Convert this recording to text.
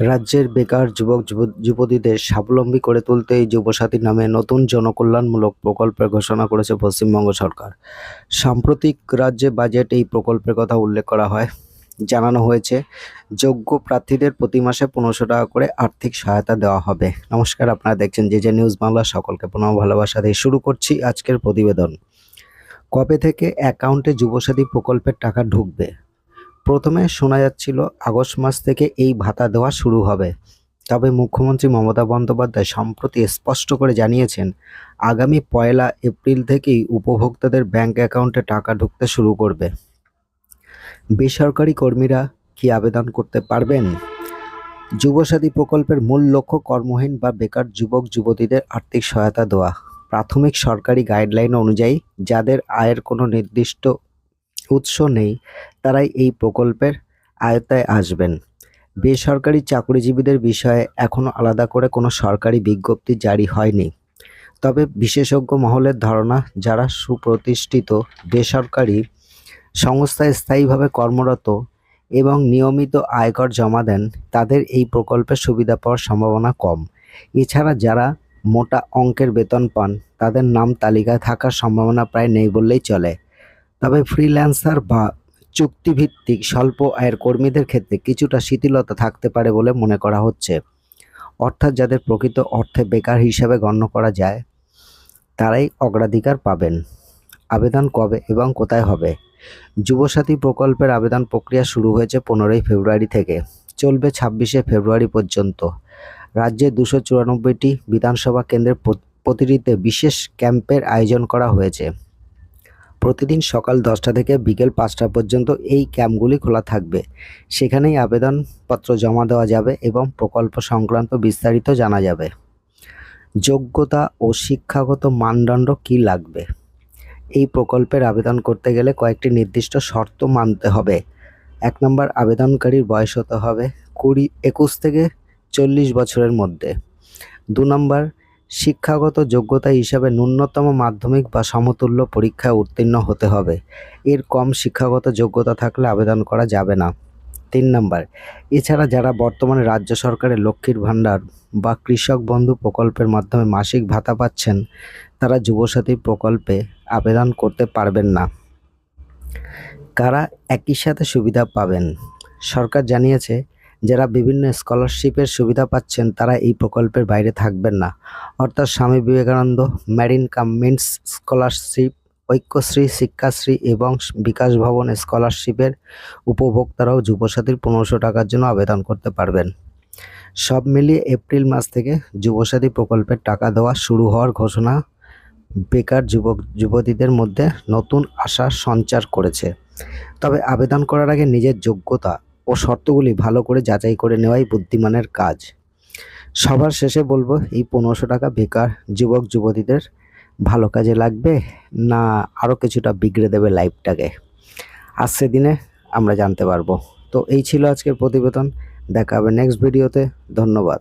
রাজ্যের বেকার যুবক যুব- যুবতীদের স্বাবলম্বী করে তুলতে এই যুবসাথী নামে নতুন জনকল্যাণমূলক প্রকল্পের ঘোষণা করেছে পশ্চিমবঙ্গ সরকার। সাম্প্রতিক রাজ্যে বাজেট এই প্রকল্পের কথা উল্লেখ করা হয়। জানানো হয়েছে, যোগ্য প্রার্থীদের প্রতি মাসে পনেরোশো টাকা করে আর্থিক সহায়তা দেওয়া হবে। নমস্কার, আপনারা দেখছেন যে যে নিউজ বাংলা। সকলকে পুনঃ ভালোবাসা দিয়ে শুরু করছি আজকের প্রতিবেদন। কবে থেকে অ্যাকাউন্টে যুবসাথী প্রকল্পের টাকা ঢুকবে? প্রথমে শোনা যাচ্ছিল, আগস্ট মাস থেকে এই ভাতা দেওয়া শুরু হবে। তবে মুখ্যমন্ত্রী মমতা বন্দ্যোপাধ্যায় সম্প্রতি স্পষ্ট করে জানিয়েছেন, আগামী পয়লা এপ্রিল থেকেই উপভোক্তাদের ব্যাংক অ্যাকাউন্টে টাকা ঢুকতে শুরু করবে। বেসরকারি কর্মীরা কি আবেদন করতে পারবেন? যুবসাথী প্রকল্পের মূল লক্ষ্য কর্মহীন বা বেকার যুবক, যুবতীদের আর্থিক সহায়তা দেওয়া। প্রাথমিক সরকারি গাইডলাইন অনুযায়ী, যাদের আয়ের কোনো নির্দিষ্ট উৎস নেই, তারাই এই প্রকল্পের আয়তায় আসবেন। বেসরকারি চাকরিজীবীদের বিষয়ে এখনও আলাদা করে কোনো সরকারি বিজ্ঞপ্তি জারি হয়নি। তবে বিশেষজ্ঞ মহলের ধারণা, যারা সুপ্রতিষ্ঠিত বেসরকারি সংস্থায় স্থায়ীভাবে কর্মরত এবং নিয়মিত আয়কর জমা দেন, তাদের এই প্রকল্পের সুবিধা পাওয়ার সম্ভাবনা কম। এছাড়া যারা মোটা অঙ্কের বেতন পান, তাদের নাম তালিকায় থাকার সম্ভাবনা প্রায় নেই বললেই চলে। তবে ফ্রিল্যান্সার বা চুক্তিভিত্তিক স্বল্প আয়ের কর্মীদের ক্ষেত্রে কিছুটা শিথিলতা থাকতে পারে বলে মনে করা হচ্ছে। অর্থাৎ যাদের প্রকৃত অর্থে বেকার হিসাবে গণ্য করা যায়, তারাই অগ্রাধিকার পাবেন। আবেদন কবে এবং কোথায় হবে? যুবসাথী প্রকল্পের আবেদন প্রক্রিয়া শুরু হয়েছে পনেরোই ফেব্রুয়ারি থেকে। চলবে ছাব্বিশে ফেব্রুয়ারি পর্যন্ত। রাজ্যে দুশো চুরানব্বইটি বিধানসভা কেন্দ্রের প্রতিটিতে বিশেষ ক্যাম্পের আয়োজন করা হয়েছে। প্রতিদিন সকাল দশটা থেকে বিকেল পাঁচটা পর্যন্ত এই ক্যাম্পগুলি খোলা থাকবে। সেখানেই আবেদনপত্র জমা দেওয়া যাবে এবং প্রকল্প সংক্রান্ত বিস্তারিত জানা যাবে। যোগ্যতা ও শিক্ষাগত মানদণ্ড কী লাগবে? এই প্রকল্পের আবেদন করতে গেলে কয়েকটি নির্দিষ্ট শর্ত মানতে হবে। এক নম্বর, আবেদনকারীর বয়স হতে হবে কুড়ি, একুশ থেকে চল্লিশ বছরের মধ্যে। দু নম্বর শিক্ষাগত যোগ্যতা হিসাবে ন্যূনতম মাধ্যমিক বা সমতুল্য পরীক্ষায় উত্তীর্ণ হতে হবে। এর কম শিক্ষাগত যোগ্যতা থাকলে আবেদন করা যাবে না। তিন নম্বর, এছাড়া যারা বর্তমানে রাজ্য সরকারের লক্ষ্মীর ভাণ্ডার বা কৃষক বন্ধু প্রকল্পের মাধ্যমে মাসিক ভাতা পাচ্ছেন, তারা যুবসাথী প্রকল্পে আবেদন করতে পারবেন না। কারা একই সাথে সুবিধা পাবেন? সরকার জানিয়েছে যারা বিভিন্ন স্কলারশিপের সুবিধা পাচ্ছেন, তারা এই প্রকল্পের বাইরে থাকবেন না। অর্থাৎ Swami Vivekananda merit cum means scholarship, Aikyashree, Shikshashree এবং বিকাশ ভবন স্কলারশিপের উপভোক্তারাও যুবসাথীর পনেরোশো টাকার জন্য আবেদন করতে পারবেন। সব মিলিয়ে এপ্রিল মাস থেকে যুবসাথী প্রকল্পের টাকা দেওয়া শুরু হওয়ার ঘোষণা বেকার যুবক, যুবতীদের মধ্যে নতুন আশা সঞ্চার করেছে। তবে আবেদন করার আগে নিজের যোগ্যতা ও শর্তগুলি ভালো করে যাচাই করে নেওয়াই বুদ্ধিমানের কাজ। সবার শেষে বলব, এই পনেরোশো টাকা বেকার যুবক, যুবতীদের ভালো কাজে লাগবে না আরও কিছুটা বিগড়ে দেবে লাইফটাকে? আসছে দিনে আমরা জানতে পারব। তো এই ছিল আজকের প্রতিবেদন। দেখা হবে নেক্সট ভিডিওতে ধন্যবাদ।